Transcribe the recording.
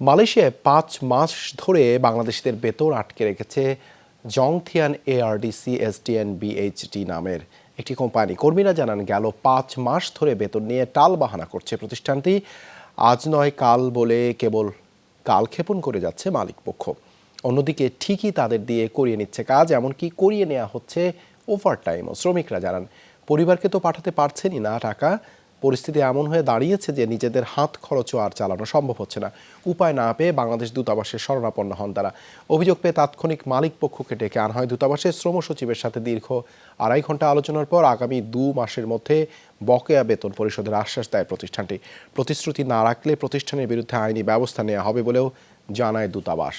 মালয়েশিয়ায় পাঁচ মাস ধরে বাংলাদেশিদের বেতন আটকে রেখেছে জংথিয়ান এআরডিসি এসডিএন বিএইচডি নামের একটি কোম্পানি। কর্মীরা জানান, গেল পাঁচ মাস ধরে বেতন নিয়ে টাল বাহানা করছে প্রতিষ্ঠানটি। আজ নয়, কাল বলে কেবল কালক্ষেপণ করে যাচ্ছে মালিকপক্ষ অন্যদিকে ঠিকই তাদের দিয়ে করিয়ে নিচ্ছে কাজ, এমনকি করিয়ে নেওয়া হচ্ছে ওভার ওভারটাইমও শ্রমিকরা জানান, পরিবারকে তো পাঠাতে পারছেনই না টাকা। পরিস্থিতি এমন হয়ে দাঁড়িয়েছে যে নিজেদের হাত খরচও আর চালানো সম্ভব হচ্ছে না। উপায় না পেয়ে বাংলাদেশ দূতাবাসের শরণাপন্ন হন তারা। অভিযোগ পেয়ে তাৎক্ষণিক মালিক পক্ষকে ডেকে আনা হয় দূতাবাসের শ্রম সচিবের সাথে দীর্ঘ আড়াই ঘণ্টা আলোচনার পর আগামী দু মাসের মধ্যে বকেয়া বেতন পরিশোধের আশ্বাস দেয় প্রতিষ্ঠানটি। প্রতিশ্রুতি না রাখলে প্রতিষ্ঠানের বিরুদ্ধে আইনি ব্যবস্থা নেওয়া হবে বলেও জানায় দূতাবাস।